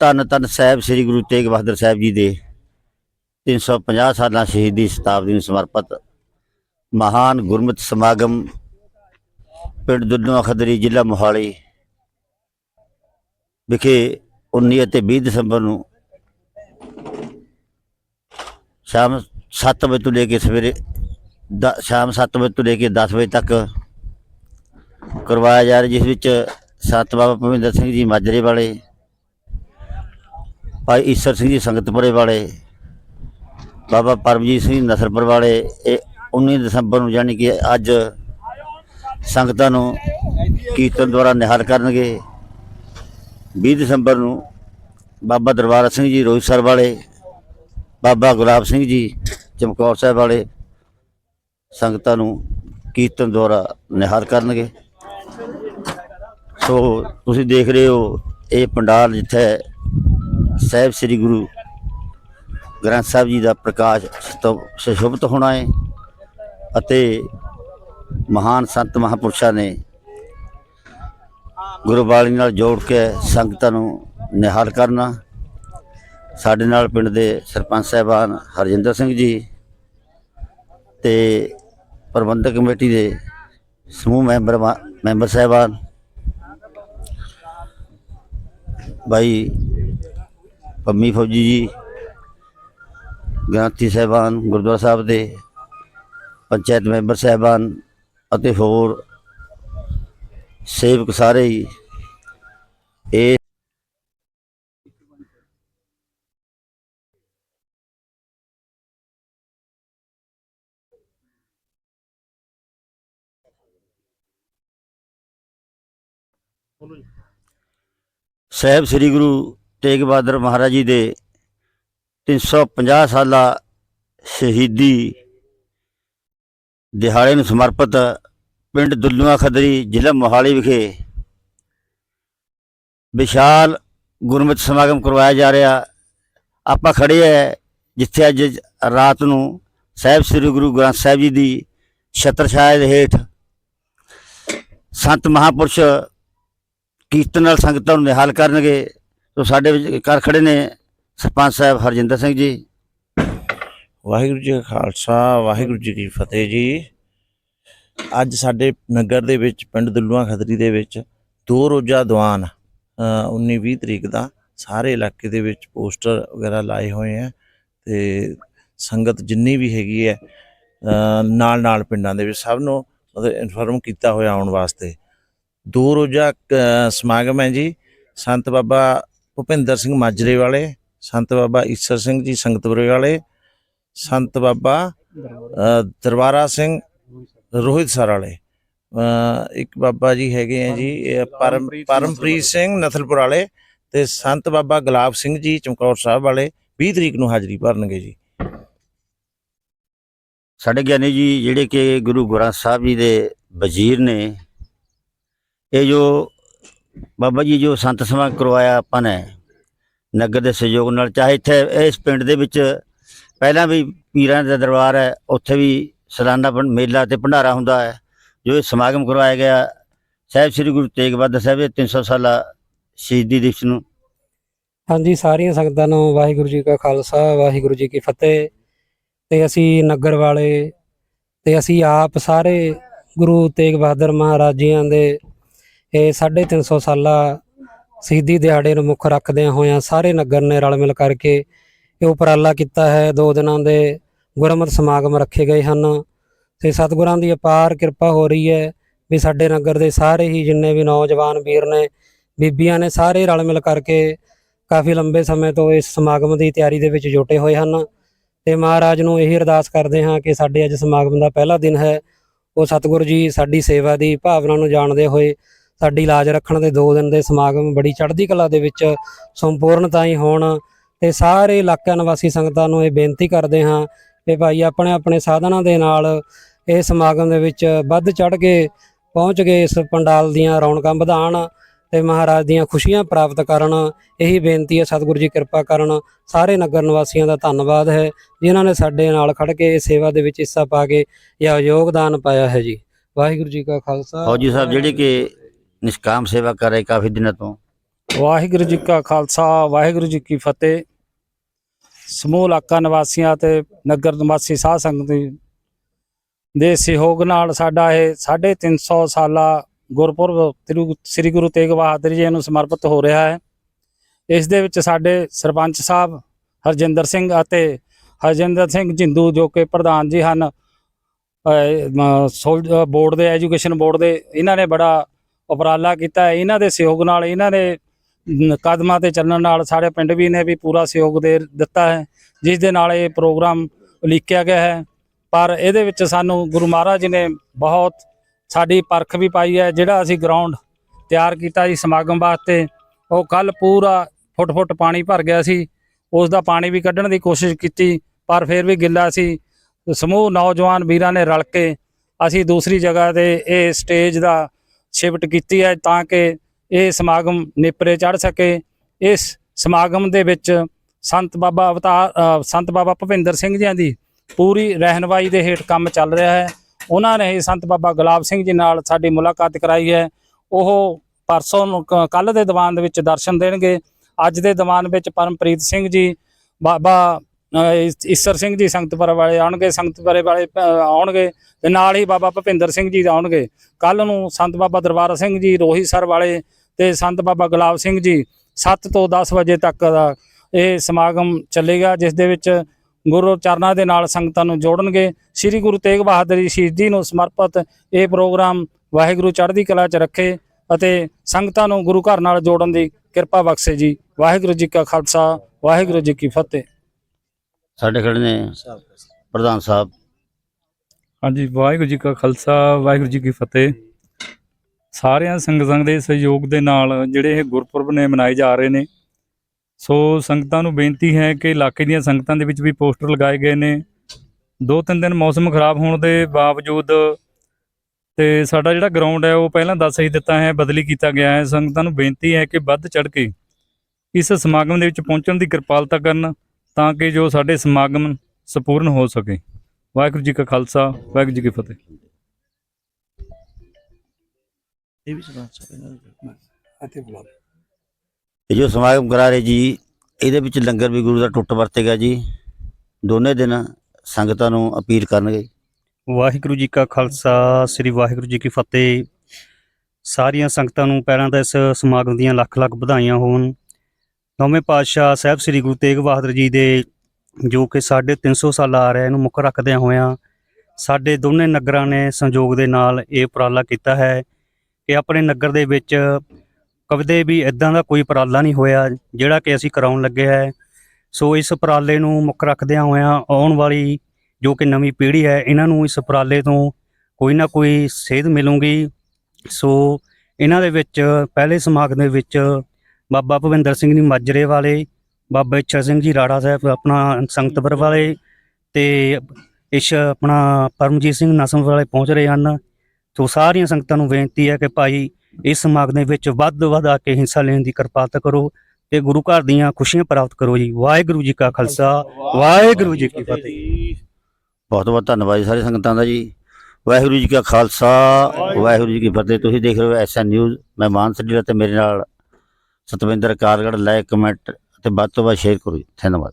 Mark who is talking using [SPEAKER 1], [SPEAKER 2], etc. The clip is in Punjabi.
[SPEAKER 1] ਧੰਨ ਧੰਨ ਸਾਹਿਬ ਸ੍ਰੀ ਗੁਰੂ ਤੇਗ ਬਹਾਦਰ ਸਾਹਿਬ ਜੀ ਦੇ 350 ਸਾਲਾਂ ਸ਼ਹੀਦੀ ਸ਼ਤਾਬਦੀ ਨੂੰ ਸਮਰਪਿਤ ਮਹਾਨ ਗੁਰਮਤਿ ਸਮਾਗਮ ਪਿੰਡ ਦੁੱਲੋ ਖਦਰੀ ਜ਼ਿਲ੍ਹਾ ਮੋਹਾਲੀ ਵਿਖੇ 19 ਅਤੇ 20 ਦਸੰਬਰ ਨੂੰ ਸ਼ਾਮ 7 ਵਜੇ ਤੋਂ ਲੈ ਕੇ ਸਵੇਰੇ ਦ- ਸ਼ਾਮ 7 ਵਜੇ ਤੋਂ ਲੈ ਕੇ 10 ਵਜੇ ਤੱਕ ਕਰਵਾਇਆ ਜਾ ਰਿਹਾ, ਜਿਸ ਵਿੱਚ ਸਤ ਬਾਬਾ ਭਵਿੰਦਰ ਸਿੰਘ ਜੀ ਮਾਜਰੇ ਵਾਲੇ ਭਾਈ ਈਸਰ ਸਿੰਘ ਜੀ ਸੰਗਤਪੁਰੇ ਵਾਲੇ, ਬਾਬਾ ਪਰਮਜੀਤ ਸਿੰਘ ਜੀ ਨਸਰਪੁਰ ਵਾਲੇ, ਇਹ 19 ਦਸੰਬਰ ਨੂੰ ਯਾਨੀ ਕਿ ਅੱਜ ਸੰਗਤਾਂ ਨੂੰ ਕੀਰਤਨ ਦੁਆਰਾ ਨਿਹਾਲ ਕਰਨਗੇ। 20 ਦਸੰਬਰ ਨੂੰ ਬਾਬਾ ਦਰਬਾਰਾ ਸਿੰਘ ਜੀ ਰੋਹਿਤਸਰ ਵਾਲੇ, ਬਾਬਾ ਗੁਲਾਬ ਸਿੰਘ ਜੀ, ਚਮਕੌਰ ਸਾਹਿਬ ਵਾਲੇ ਸੰਗਤਾਂ ਨੂੰ ਕੀਰਤਨ ਦੁਆਰਾ ਨਿਹਾਲ ਕਰਨਗੇ। ਸੋ ਤੁਸੀਂ ਦੇਖ ਰਹੇ ਹੋ, ਇਹ ਪੰਡਾਲ ਜਿੱਥੇ ਸਾਹਿਬ ਸ੍ਰੀ ਗੁਰੂ ਗ੍ਰੰਥ ਸਾਹਿਬ ਜੀ ਦਾ ਪ੍ਰਕਾਸ਼ ਸਤੋ- ਸੁਸ਼ੋਭਿਤ ਹੋਣਾ ਹੈ ਅਤੇ ਮਹਾਨ ਸੰਤ ਮਹਾਪੁਰਸ਼ਾਂ ਨੇ ਗੁਰਬਾਣੀ ਨਾਲ ਜੋੜ ਕੇ ਸੰਗਤਾਂ ਨੂੰ ਨਿਹਾਲ ਕਰਨਾ। ਸਾਡੇ ਨਾਲ ਪਿੰਡ ਦੇ ਸਰਪੰਚ ਸਾਹਿਬਾਨ ਹਰਜਿੰਦਰ ਸਿੰਘ ਜੀ ਤੇ ਪ੍ਰਬੰਧਕ ਕਮੇਟੀ ਦੇ ਸਮੂਹ ਮੈਂਬਰ ਮੈਂਬਰ ਸਾਹਿਬਾਨ ਭਾਈ ਪੰਮੀ ਫੌਜੀ ਜੀ, ਗ੍ਰੰਥੀ ਸਾਹਿਬਾਨ, ਗੁਰਦੁਆਰਾ ਸਾਹਿਬ ਦੇ ਪੰਚਾਇਤ ਮੈਂਬਰ ਸਾਹਿਬਾਨ ਅਤੇ ਹੋਰ ਸੇਵਕ ਸਾਰੇ ਹੀ ਇਹ ਸਾਹਿਬ ਸ੍ਰੀ ਗੁਰੂ ਤੇਗ ਬਹਾਦਰ ਮਹਾਰਾਜ ਜੀ ਦੇ 350 ਸਾਲਾ ਸ਼ਹੀਦੀ ਦਿਹਾੜੇ ਨੂੰ ਸਮਰਪਿਤ ਪਿੰਡ ਦੁੱਲੂਆਂ ਖਦਰੀ ਜ਼ਿਲ੍ਹਾ ਮੋਹਾਲੀ ਵਿਖੇ ਵਿਸ਼ਾਲ ਗੁਰਮਤਿ ਸਮਾਗਮ ਕਰਵਾਇਆ ਜਾ ਰਿਹਾ। ਆਪਾਂ ਖੜੇ ਹੈ ਜਿੱਥੇ ਅੱਜ ਰਾਤ ਨੂੰ ਸਾਹਿਬ ਸ੍ਰੀ ਗੁਰੂ ਗ੍ਰੰਥ ਸਾਹਿਬ ਜੀ ਦੀ ਛਤਰ ਛਾਇਆ ਦੇ ਹੇਠ ਸੰਤ ਮਹਾਪੁਰਸ਼ ਕੀਰਤਨ ਨਾਲ ਸੰਗਤਾਂ ਨੂੰ ਨਿਹਾਲ ਕਰਨਗੇ। ਤੋ ਸਾਡੇ ਵਿੱਚ ਕਰ ਖੜੇ ਨੇ ਸਰਪੰਚ ਸਾਹਿਬ ਹਰਜਿੰਦਰ ਸਿੰਘ ਜੀ।
[SPEAKER 2] ਵਾਹਿਗੁਰੂ ਜੀ ਕਾ ਖਾਲਸਾ, ਵਾਹਿਗੁਰੂ ਜੀ ਕੀ ਫਤਿਹ ਜੀ। ਅੱਜ ਸਾਡੇ ਨਗਰ ਦੇ ਵਿੱਚ, ਪਿੰਡ ਦੁੱਲੂਆਂ ਖਦਰੀ ਦੇ ਵਿੱਚ ਦੋ ਰੋਜ਼ਾ ਦੀਵਾਨ 19 20 ਤਰੀਕ ਦਾ ਸਾਰੇ ਇਲਾਕੇ ਦੇ ਵਿੱਚ ਪੋਸਟਰ ਵਗੈਰਾ ਲਾਏ ਹੋਏ ਆ ਤੇ ਸੰਗਤ ਜਿੰਨੀ ਵੀ ਹੈਗੀ ਹੈ ਨਾਲ ਨਾਲ ਪਿੰਡਾਂ ਦੇ ਵਿੱਚ ਸਭ ਨੂੰ ਮਤਲਬ ਇਨਫੋਰਮ ਕੀਤਾ ਹੋਇਆ ਆਉਣ ਵਾਸਤੇ। ਦੋ ਰੋਜ਼ਾ ਸਮਾਗਮ ਹੈ ਜੀ। ਸੰਤ ਬਾਬਾ ਭੁਪਿੰਦਰ ਸਿੰਘ ਮਾਜਰੇ ਵਾਲੇ ਸੰਤ ਬਾਬਾ ਈਸਰ ਸਿੰਘ ਜੀ ਸੰਗਤਪੁਰੇ ਵਾਲੇ ਸੰਤ ਬਾਬਾ ਦਰਬਾਰਾ ਸਿੰਘ ਰੋਹਿਤ ਸਰ ਵਾਲੇ। ਇੱਕ ਬਾਬਾ ਜੀ ਹੈਗੇ ਆ ਜੀ ਇਹ ਪਰਮ ਪਰਮਪ੍ਰੀਤ ਸਿੰਘ ਨਥਲਪੁਰ ਵਾਲੇ ਤੇ ਸੰਤ ਬਾਬਾ ਗੁਲਾਬ ਸਿੰਘ ਜੀ ਚਮਕੌਰ ਸਾਹਿਬ ਵਾਲੇ 20 ਤਰੀਕ ਨੂੰ ਹਾਜ਼ਰੀ ਭਰਨਗੇ ਜੀ।
[SPEAKER 1] ਸਾਡੇ ਗਿਆਨੀ ਜੀ ਜਿਹੜੇ ਕਿ ਗੁਰੂ ਗ੍ਰੰਥ ਸਾਹਿਬ ਜੀ ਦੇ ਵਜ਼ੀਰ ਨੇ ਇਹ ਜੋ ਬਾਬਾ ਜੀ, ਜੋ ਸੰਤ ਸਮਾਗਮ ਕਰਵਾਇਆ ਆਪਾਂ ਨੇ, ਨਗਰ ਦੇ ਸਹਿਯੋਗ ਨਾਲ, ਚਾਹੇ ਇੱਥੇ ਇਸ ਪਿੰਡ ਦੇ ਵਿੱਚ ਪਹਿਲਾਂ ਵੀ ਪੀਰਾਂ ਦਾ ਦਰਬਾਰ ਹੈ, ਉੱਥੇ ਵੀ ਸਾਲਾਨਾ ਮੇਲਾ ਤੇ ਭੰਡਾਰਾ ਹੁੰਦਾ ਹੈ, ਜੋ ਇਹ ਸਮਾਗਮ ਕਰਵਾਇਆ ਗਿਆ, ਸਾਹਿਬ ਸ੍ਰੀ ਗੁਰੂ ਤੇਗ ਬਹਾਦਰ ਸਾਹਿਬ ਦੇ 300 ਸਾਲਾ ਸ਼ਹੀਦੀ ਦਿਵਸ ਨੂੰ।
[SPEAKER 3] ਹਾਂਜੀ, ਸਾਰੀਆਂ ਸੰਗਤਾਂ ਨੂੰ ਵਾਹਿਗੁਰੂ ਜੀ ਕਾ ਖਾਲਸਾ, ਵਾਹਿਗੁਰੂ ਜੀ ਕੀ ਫਤਿਹ। ਤੇ ਅਸੀਂ ਨਗਰ ਵਾਲੇ, ਤੇ ਅਸੀਂ ਆਪ ਸਾਰੇ ਗੁਰੂ ਤੇਗ ਬਹਾਦਰ ਮਹਾਰਾਜ ਜੀਆਂ ਦੇ ਇਹ 350 ਸਾਲਾ ਸ਼ਹੀਦੀ ਦਿਹਾੜੇ ਨੂੰ ਮੁੱਖ ਰੱਖਦਿਆਂ ਹੋਇਆਂ ਸਾਰੇ ਨਗਰ ਨੇ ਰਲ ਮਿਲ ਕਰਕੇ ਇਹ ਉਪਰਾਲਾ ਕੀਤਾ ਹੈ। ਦੋ ਦਿਨਾਂ ਦੇ ਗੁਰਮਤ ਸਮਾਗਮ ਰੱਖੇ ਗਏ ਹਨ ਤੇ ਸਤਿਗੁਰਾਂ ਦੀ ਅਪਾਰ ਕਿਰਪਾ ਹੋ ਰਹੀ ਹੈ ਵੀ ਸਾਡੇ ਨਗਰ ਦੇ ਸਾਰੇ ਹੀ ਜਿੰਨੇ ਵੀ ਨੌਜਵਾਨ ਵੀਰ ਨੇ, ਬੀਬੀਆਂ ਨੇ ਸਾਰੇ ਰਲ ਮਿਲ ਕਰਕੇ ਕਾਫੀ ਲੰਬੇ ਸਮੇਂ ਤੋਂ ਇਸ ਸਮਾਗਮ ਦੀ ਤਿਆਰੀ ਦੇ ਵਿੱਚ ਜੁਟੇ ਹੋਏ ਹਨ ਤੇ ਮਹਾਰਾਜ ਨੂੰ ਇਹੀ ਅਰਦਾਸ ਕਰਦੇ ਹਾਂ ਕਿ ਸਾਡੇ ਅੱਜ ਸਮਾਗਮ ਦਾ ਪਹਿਲਾ ਦਿਨ ਹੈ। ਉਹ ਸਤਿਗੁਰੂ ਜੀ ਸਾਡੀ ਸੇਵਾ ਦੀ ਭਾਵਨਾ ਨੂੰ ਜਾਣਦੇ ਹੋਏ ਸਾਡੀ ਲਾਜ ਰੱਖਣ ਦੇ ਦੋ ਦਿਨ ਦੇ ਸਮਾਗਮ ਬੜੀ ਚੜ੍ਹਦੀ ਕਲਾ ਦੇ ਵਿੱਚ ਸੰਪੂਰਨਤਾ ਹੀ ਹੋਣ ਤੇ ਸਾਰੇ ਇਲਾਕਿਆਂ ਨਿਵਾਸੀ ਸੰਗਤਾਂ ਨੂੰ ਇਹ ਬੇਨਤੀ ਕਰਦੇ ਹਾਂ ਕਿ ਭਾਈ ਆਪਣੇ ਆਪਣੇ ਸਾਧਨਾਂ ਦੇ ਨਾਲ ਇਹ ਸਮਾਗਮ ਦੇ ਵਿੱਚ ਵੱਧ ਚੜ੍ਹ ਕੇ ਪਹੁੰਚ ਕੇ ਇਸ ਪੰਡਾਲ ਦੀਆਂ ਰੌਣਕਾਂ ਵਧਾਉਣ ਤੇ ਮਹਾਰਾਜ ਦੀਆਂ ਖੁਸ਼ੀਆਂ ਪ੍ਰਾਪਤ ਕਰਨ, ਇਹੀ ਬੇਨਤੀ ਹੈ, ਸਤਿਗੁਰੂ ਜੀ ਕਿਰਪਾ ਕਰਨ। ਸਾਰੇ ਨਗਰ ਨਿਵਾਸੀਆਂ ਦਾ ਧੰਨਵਾਦ ਹੈ, ਜਿਨ੍ਹਾਂ ਨੇ ਸਾਡੇ ਨਾਲ ਖੜ ਕੇ ਇਸ ਸੇਵਾ ਦੇ ਵਿੱਚ ਹਿੱਸਾ ਪਾ ਕੇ ਜਾਂ ਯੋਗਦਾਨ ਪਾਇਆ ਹੈ ਜੀ। ਵਾਹਿਗੁਰੂ ਜੀ ਕਾ ਖਾਲਸਾ।
[SPEAKER 1] ਫੌਜੀ ਸਾਹਿਬ, ਜਿਹੜੇ ਕਿ ਨਿਸ਼ਕਾਮ ਸੇਵਾ ਕਰ ਰਹੇ ਕਾਫੀ ਦਿਨਾਂ ਤੋਂ।
[SPEAKER 4] ਵਾਹਿਗੁਰੂ ਜੀ ਕਾ ਖਾਲਸਾ, ਵਾਹਿਗੁਰੂ ਜੀ ਕੀ ਫਤਿਹ। ਸਮੂਹ ਇਲਾਕਾ ਨਿਵਾਸੀਆਂ ਤੇ ਨਗਰ ਨਿਵਾਸੀ ਸਾਧ ਸੰਗਤ ਦੇ ਸਹਿਯੋਗ ਨਾਲ ਸਾਡਾ ਇਹ 350 ਸਾਲਾ ਗੁਰਪੁਰਬ ਤਿਰੂ- ਸ੍ਰੀ ਗੁਰੂ ਤੇਗ ਬਹਾਦਰ ਜੀ ਨੂੰ ਸਮਰਪਿਤ ਹੋ ਰਿਹਾ ਹੈ। ਇਸ ਦੇ ਵਿੱਚ ਸਾਡੇ ਸਰਪੰਚ ਸਾਹਿਬ ਹਰਜਿੰਦਰ ਸਿੰਘ ਅਤੇ ਹਰਜਿੰਦਰ ਸਿੰਘ ਜਿੰਦੂ ਜੋ ਕਿ ਪ੍ਰਧਾਨ ਜੀ ਹਨ ਬੋਰਡ ਦੇ, ਐਜੂਕੇਸ਼ਨ ਬੋਰਡ ਦੇ, ਇਹਨਾਂ ਨੇ ਬੜਾ ਉਪਰਾਲਾ ਕੀਤਾ ਇਹਨਾਂ ਦੇ ਸਹਿਯੋਗ ਨਾਲ, ਇਹਨਾਂ ਦੇ ਕਦਮਾਂ ਤੇ ਚੱਲਣ ਨਾਲ ਸਾਡੇ ਪਿੰਡ ਵੀ ਨੇ ਵੀ ਪੂਰਾ ਸਹਿਯੋਗ ਦੇ ਦਿੱਤਾ ਹੈ। ਜਿਸ ਦੇ ਨਾਲ ਇਹ ਪ੍ਰੋਗਰਾਮ ਉਲੀਕਿਆ ਗਿਆ ਹੈ। ਪਰ ਇਹਦੇ ਵਿੱਚ ਸਾਨੂੰ ਗੁਰੂ ਮਹਾਰਾਜ ਜੀ ਨੇ ਬਹੁਤ ਸਾਡੀ ਪਰਖ ਵੀ ਪਾਈ ਹੈ। ਜਿਹੜਾ ਅਸੀਂ ਗਰਾਊਂਡ ਤਿਆਰ ਕੀਤਾ ਜੀ ਸਮਾਗਮ ਵਾਸਤੇ, ਉਹ ਕੱਲ ਪੂਰਾ ਫੁੱਟ ਫੁੱਟ ਪਾਣੀ ਭਰ ਗਿਆ ਸੀ। ਉਸ ਦਾ ਪਾਣੀ ਵੀ ਕੱਢਣ ਦੀ ਕੋਸ਼ਿਸ਼ ਕੀਤੀ, ਪਰ ਫਿਰ ਵੀ ਗਿੱਲਾ ਸੀ। ਸਮੂਹ ਨੌਜਵਾਨ ਵੀਰਾਂ ਨੇ ਰਲ ਕੇ ਅਸੀਂ ਦੂਸਰੀ ਜਗ੍ਹਾ ਤੇ ਇਹ ਸਟੇਜ ਦਾ ਸ਼ਿਫਟ ਕੀਤੀ ਹੈ ਤਾਂ ਕਿ ਇਹ ਸਮਾਗਮ ਨੇਪਰੇ ਚੜ ਸਕੇ। ਇਸ ਸਮਾਗਮ ਦੇ ਵਿੱਚ ਸੰਤ ਬਾਬਾ ਅਵਤਾਰ ਸੰਤ ਬਾਬਾ ਭੁਪਿੰਦਰ ਸਿੰਘ ਜੀ ਦੀ ਪੂਰੀ ਰਹਿਨਵਾਈ ਦੇ ਹੇਠ ਕੰਮ ਚੱਲ ਰਿਹਾ ਹੈ। ਉਹਨਾਂ ਨੇ ਹੀ ਸੰਤ ਬਾਬਾ ਗੁਲਾਬ ਸਿੰਘ ਜੀ ਨਾਲ ਸਾਡੀ ਮੁਲਾਕਾਤ ਕਰਾਈ ਹੈ। ਉਹ ਪਰਸੋਂ ਨੂੰ ਕੱਲ ਦੇ ਦੀਵਾਨ ਦੇ ਵਿੱਚ ਦਰਸ਼ਨ ਦੇਣਗੇ। ਅੱਜ ਦੇ ਦੀਵਾਨ ਵਿੱਚ ਪਰਮਪ੍ਰੀਤ ਸਿੰਘ ਜੀ, ਬਾਬਾ ਈਸਰ ਸਿੰਘ ਜੀ ਸੰਗਤਪੁਰ ਵਾਲੇ ਆਉਣਗੇ, ਸੰਗਤਪੁਰੇ ਵਾਲੇ ਆਉਣਗੇ ਤੇ ਨਾਲ ਹੀ ਬਾਬਾ ਭੁਪਿੰਦਰ ਸਿੰਘ ਜੀ ਆਉਣਗੇ। ਕੱਲ ਨੂੰ ਸੰਤ ਬਾਬਾ ਦਰਬਾਰ ਸਿੰਘ ਜੀ, ਰੋਹੀ ਸਰ ਵਾਲੇ ਤੇ ਸੰਤ ਬਾਬਾ ਗੁਲਾਬ ਸਿੰਘ ਜੀ 7 ਤੋਂ 10 ਵਜੇ ਤੱਕ ਦਾ ਇਹ ਸਮਾਗਮ ਚੱਲੇਗਾ, ਜਿਸ ਦੇ ਵਿੱਚ ਗੁਰੂ ਚਰਨਾਂ ਦੇ ਨਾਲ ਸੰਗਤਾਂ ਨੂੰ ਜੋੜਨਗੇ। ਸ੍ਰੀ ਗੁਰੂ ਤੇਗ ਬਹਾਦਰ ਜੀ ਸ਼ਹੀਦੀ ਨੂੰ ਸਮਰਪਿਤ ਇਹ ਪ੍ਰੋਗਰਾਮ ਵਾਹਿਗੁਰੂ ਚੜ੍ਹਦੀ ਕਲਾ 'ਚ ਰੱਖੇ ਅਤੇ ਸੰਗਤਾਂ ਨੂੰ ਗੁਰੂ ਘਰ ਨਾਲ ਜੋੜਨ ਦੀ ਕਿਰਪਾ ਬਖਸ਼ੇ ਜੀ। ਵਾਹਿਗੁਰੂ ਜੀ ਕਾ ਖਾਲਸਾ, ਵਾਹਿਗੁਰੂ ਜੀ ਕੀ ਫਤਿਹ।
[SPEAKER 1] ਸਾਡੇ ਖੜੇ ਨੇ ਪ੍ਰਧਾਨ ਸਾਹਿਬ।
[SPEAKER 5] ਹਾਂਜੀ, ਵਾਹਿਗੁਰੂ ਜੀ ਕਾ ਖਾਲਸਾ, ਵਾਹਿਗੁਰੂ ਜੀ ਕੀ ਫਤਿਹ। ਸਾਰਿਆਂ ਸੰਗਤਾਂ ਦੇ ਸਹਿਯੋਗ ਦੇ ਨਾਲ ਜਿਹੜੇ ਇਹ ਗੁਰਪੁਰਬ ਨੇ ਮਨਾਏ ਜਾ ਰਹੇ ਨੇ। ਸੋ ਸੰਗਤਾਂ ਨੂੰ ਬੇਨਤੀ ਹੈ ਕਿ ਇਲਾਕੇ ਦੀਆਂ ਸੰਗਤਾਂ ਦੇ ਵਿੱਚ ਵੀ ਪੋਸਟਰ ਲਗਾਏ ਗਏ ਨੇ। ਦੋ ਤਿੰਨ ਦਿਨ ਮੌਸਮ ਖਰਾਬ ਹੋਣ ਦੇ ਬਾਵਜੂਦ ਤੇ ਸਾਡਾ ਜਿਹੜਾ ਗਰਾਊਂਡ ਹੈ, ਉਹ ਪਹਿਲਾਂ ਦੱਸ ਹੀ ਦਿੱਤਾ ਹੈ, ਬਦਲੀ ਕੀਤਾ ਗਿਆ ਹੈ। ਸੰਗਤਾਂ ਨੂੰ ਬੇਨਤੀ ਹੈ ਕਿ ਵੱਧ ਚੜ ਕੇ ਇਸ ਸਮਾਗਮ ਦੇ ਵਿੱਚ ਪਹੁੰਚਣ ਦੀ ਕਿਰਪਾਲਤਾ ਕਰਨ। ਤਾਂ ਕਿ ਜੋ ਸਾਡੇ ਸਮਾਗਮ ਸੰਪੂਰਨ ਹੋ ਸਕੇ। ਵਾਹਿਗੁਰੂ ਜੀ ਕਾ ਖਾਲਸਾ ਵਾਹਿਗੁਰੂ ਜੀ ਕੀ ਫਤਿਹ।
[SPEAKER 2] ਇਹ ਵੀ
[SPEAKER 1] ਇਹ ਜੋ ਸਮਾਗਮ ਕਰਾ ਰਹੇ ਜੀ ਇਹਦੇ ਵਿੱਚ ਲੰਗਰ ਵੀ ਗੁਰੂ ਦਾ ਟੁੱਟ ਵਰਤੇਗਾ ਜੀ। ਦੋਨੇ ਦਿਨ ਸੰਗਤਾਂ ਨੂੰ ਅਪੀਲ ਕਰਨਗੇ।
[SPEAKER 6] ਵਾਹਿਗੁਰੂ ਜੀ ਕਾ ਖਾਲਸਾ ਸ੍ਰੀ ਵਾਹਿਗੁਰੂ ਜੀ ਕੀ ਫਤਿਹ। ਸਾਰੀਆਂ ਸੰਗਤਾਂ ਨੂੰ ਪਹਿਲਾਂ ਤਾਂ ਇਸ ਸਮਾਗਮ ਦੀਆਂ ਲੱਖ ਲੱਖ ਵਧਾਈਆਂ ਹੋਣ। ਨੌਵੇਂ ਪਾਤਸ਼ਾਹ ਸਾਹਿਬ ਸ੍ਰੀ ਗੁਰੂ ਤੇਗ ਬਹਾਦਰ ਜੀ ਦੇ ਜੋ ਕਿ ਸਾਢੇ 300 ਸਾਲ ਆ ਰਿਹਾ ਇਹਨੂੰ ਮੁੱਖ ਰੱਖਦਿਆਂ ਹੋਇਆਂ ਸਾਡੇ ਦੋਨੇ ਨਗਰਾਂ ਨੇ ਸੰਯੋਗ ਦੇ ਨਾਲ ਇਹ ਉਪਰਾਲਾ ਕੀਤਾ ਹੈ ਕਿ ਆਪਣੇ ਨਗਰ ਦੇ ਵਿੱਚ ਕਦੇ ਵੀ ਇਦਾਂ ਦਾ ਕੋਈ ਉਪਰਾਲਾ ਨਹੀਂ ਹੋਇਆ ਜਿਹੜਾ ਕਿ ਅਸੀਂ ਕਰਾਉਣ ਲੱਗੇ ਹੈ। ਸੋ ਇਸ ਉਪਰਾਲੇ ਨੂੰ ਮੁੱਖ ਰੱਖਦਿਆਂ ਹੋਇਆਂ ਆਉਣ ਵਾਲੀ ਜੋ ਕਿ ਨਵੀਂ ਪੀੜ੍ਹੀ ਹੈ, ਇਹਨਾਂ ਨੂੰ ਇਸ ਉਪਰਾਲੇ ਤੋਂ ਕੋਈ ਨਾ ਕੋਈ ਸੇਧ ਮਿਲੂਗੀ। ਸੋ ਇਹਨਾਂ ਦੇ ਵਿੱਚ, ਪਹਿਲੇ ਸਮਾਗਮ ਦੇ ਵਿੱਚ ਬਾਬਾ ਭਵਿੰਦਰ ਸਿੰਘ ਜੀ ਮਾਜਰੇ ਵਾਲੇ, ਬਾਬਾ ਇੱਛਾ ਸਿੰਘ ਜੀ ਰਾੜਾ ਸਾਹਿਬ ਆਪਣਾ ਸੰਗਤਪੁਰ ਵਾਲੇ ਤੇ ਇਸ ਆਪਣਾ ਪਰਮਜੀਤ ਸਿੰਘ ਨਸਮ ਵਾਲੇ ਪਹੁੰਚ ਰਹੇ ਹਨ। ਸੋ ਸਾਰੀਆਂ ਸੰਗਤਾਂ ਨੂੰ ਬੇਨਤੀ ਹੈ ਕਿ ਭਾਈ ਇਸ ਸਮਾਗਮ ਦੇ ਵਿੱਚ ਵੱਧ ਤੋਂ ਵੱਧ ਆ ਕੇ ਹਿੱਸਾ ਲੈਣ ਦੀ ਕਿਰਪਾਲਤਾ ਕਰੋ ਤੇ ਗੁਰੂ ਘਰ ਦੀਆਂ ਖੁਸ਼ੀਆਂ ਪ੍ਰਾਪਤ ਕਰੋ ਜੀ। ਵਾਹਿਗੁਰੂ ਜੀ ਕਾ ਖਾਲਸਾ, ਵਾਹਿਗੁਰੂ ਜੀ ਕੀ ਫਤਿਹ।
[SPEAKER 1] ਬਹੁਤ ਬਹੁਤ ਧੰਨਵਾਦ ਜੀ ਸਾਰੇ ਸੰਗਤਾਂ ਦਾ ਜੀ। ਵਾਹਿਗੁਰੂ ਜੀ ਕਾ ਖਾਲਸਾ, ਵਾਹਿਗੁਰੂ ਜੀ ਕੀ ਫਤਿਹ। ਤੁਸੀਂ ਦੇਖ ਰਹੇ ਹੋ ਐਸਐਨ ਨਿਊਜ਼ ਮੈਂ ਮਾਨ ਸੱਜਣਾ ਤੇ ਮੇਰੇ ਨਾਲ ਸਤਵਿੰਦਰ ਕਾਰਗੜ ਲਾਇਕ ਕਮੈਂਟ ਅਤੇ ਵੱਧ ਤੋਂ ਵੱਧ ਸ਼ੇਅਰ ਕਰੋ ਜੀ। ਧੰਨਵਾਦ।